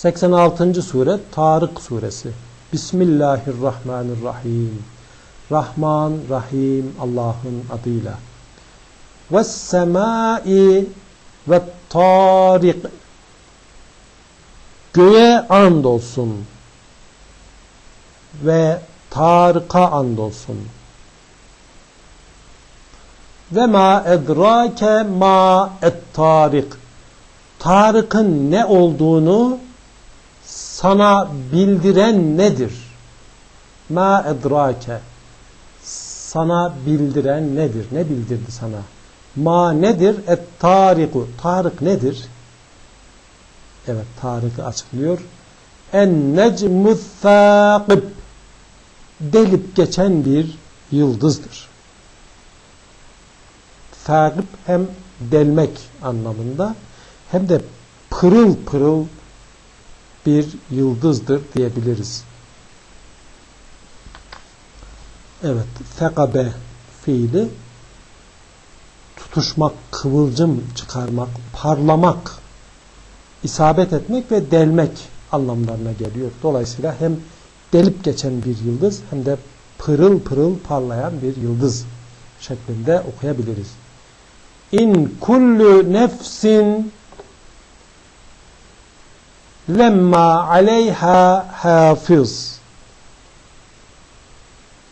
86. sure Tarık suresi. Bismillahirrahmanirrahim. Rahman, Rahim Allah'ın adıyla. Ve semai ve tarik. Göğe and olsun. Ve Tarık'a and olsun. Ve ma edrake ma et tarik. Tarık'ın ne olduğunu sana bildiren nedir? Ma edrake. Sana bildiren nedir? Ne bildirdi sana? Ma nedir? Et tariku. Tarık nedir? Evet, Tarık'ı açıklıyor. En necmu thâqib. Delip geçen bir yıldızdır. Thâqib hem delmek anlamında hem de pırıl pırıl bir yıldızdır diyebiliriz. Evet, fekabe fiili tutuşmak, kıvılcım çıkarmak, parlamak, isabet etmek ve delmek anlamlarına geliyor. Dolayısıyla hem delip geçen bir yıldız hem de pırıl pırıl parlayan bir yıldız şeklinde okuyabiliriz. İn kullu nefsin lemma aleyha hafiz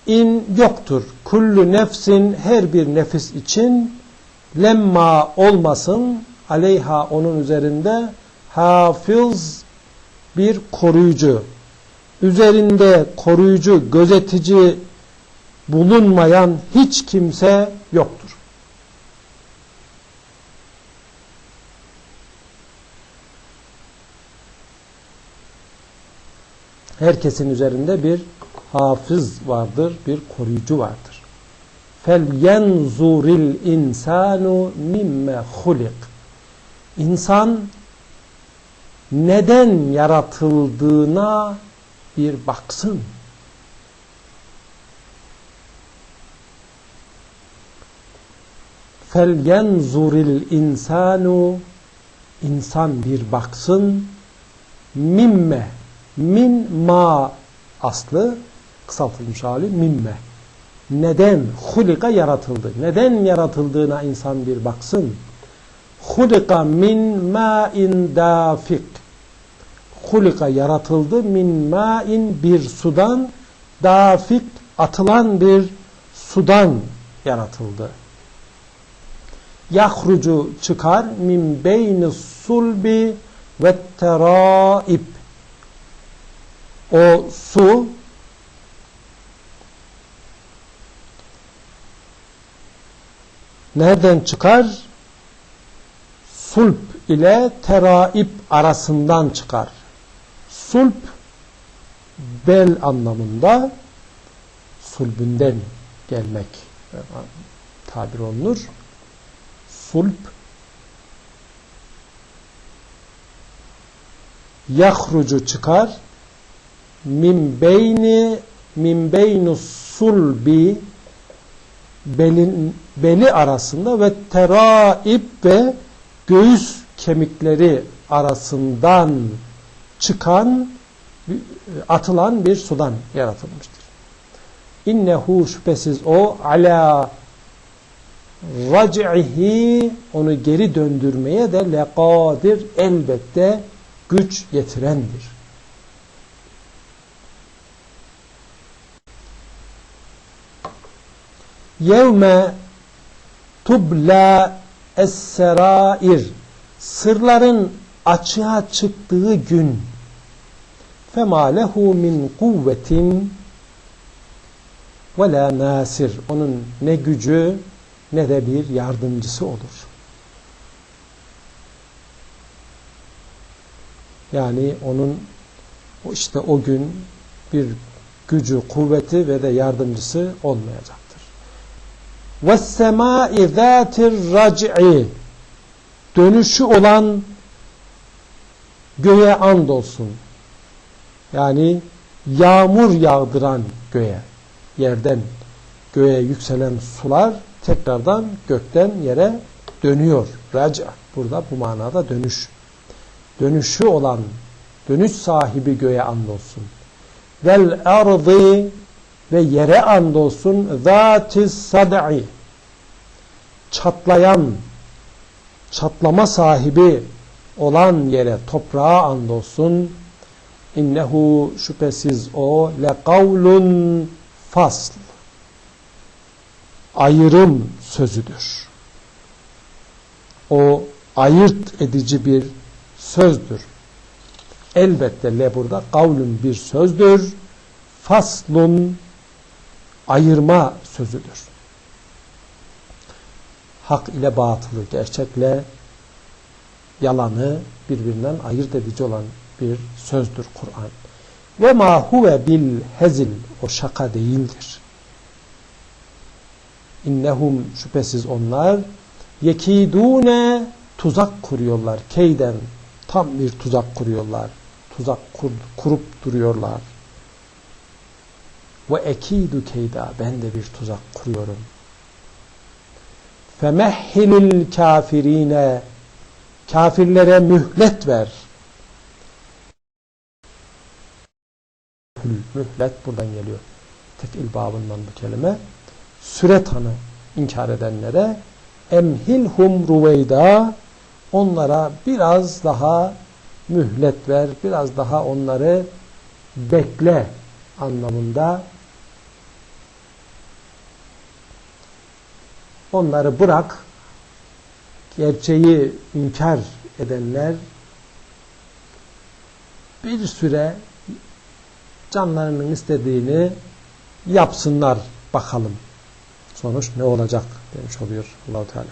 in yoktur. Kullu nefsin her bir nefis için lemma olmasın aleyha onun üzerinde hafiz bir koruyucu. Üzerinde koruyucu, gözetici bulunmayan hiç kimse yoktur. Herkesin üzerinde bir hafız vardır, bir koruyucu vardır. فَلْيَنْزُرِ الْاِنْسَانُ مِمَّ خُلِقٍ İnsan neden yaratıldığına bir baksın. فَلْيَنْزُرِ الْاِنْسَانُ İnsan bir baksın mimme min ma aslı kısaltılmış hali mimme. Neden hulika yaratıldı? Neden yaratıldığına insan bir baksın. Hulika min ma'in dafik. Hulika yaratıldı min ma'in bir sudan dafik atılan bir sudan yaratıldı. Yahrucu çıkar min beyni sulbi ve teraib o su nereden çıkar? Sulp ile teraip arasından çıkar. Sulp bel anlamında sulbünden gelmek tabir olunur. Sulp yahrucu çıkar min beyni min beynu sulbi belin, beli arasında ve teraib ve göğüs kemikleri arasından çıkan atılan bir sudan yaratılmıştır. İnnehu şüphesiz o ala rac'ihi onu geri döndürmeye de lekadir elbette güç yetirendir. Yevme tubla es-serair sırların açığa çıktığı gün fema lehu min kuvvetin ve la nasir onun ne gücü ne de bir yardımcısı olur. Yani onun işte o gün bir gücü, kuvveti ve de yardımcısı olmayacak. وَالسَّمَاءِ ذَاتِ الرَّجْعِ Dönüşü olan göğe and olsun. Yani yağmur yağdıran göğe, yerden göğe yükselen sular tekrardan gökten yere dönüyor. Raca. Burada bu manada dönüş. Dönüşü olan Dönüş sahibi göğe andolsun. Vel ardı ve yere andolsun. Zâtis sad'i çatlayan, çatlama sahibi olan yere, toprağa andolsun. İnnehu şüphesiz o le kavlun fasl. Ayrım sözüdür. O ayırt edici bir sözdür. Elbette le burada kavlun bir sözdür. Faslun ayırma sözüdür. Hak ile batılı, gerçekle yalanı birbirinden ayırt edici olan bir sözdür Kur'an. Ve ma huve bil hezil o şaka değildir. İnnehum şüphesiz onlar yekidune tuzak kuruyorlar. Keyden tam bir tuzak kuruyorlar. Tuzak kur, kurup duruyorlar. Ve ekidu keyda ben de bir tuzak kuruyorum. Femehhilil kafirine kafirlere mühlet ver. Mühlet buradan geliyor. Tefil babından bu kelime. Süre tanı inkar edenlere emhilhum ruveyda onlara biraz daha mühlet ver, biraz daha onları bekle anlamında onları bırak gerçeği inkar edenler bir süre canlarının istediğini yapsınlar bakalım. Sonuç ne olacak demiş oluyor Allahu Teala.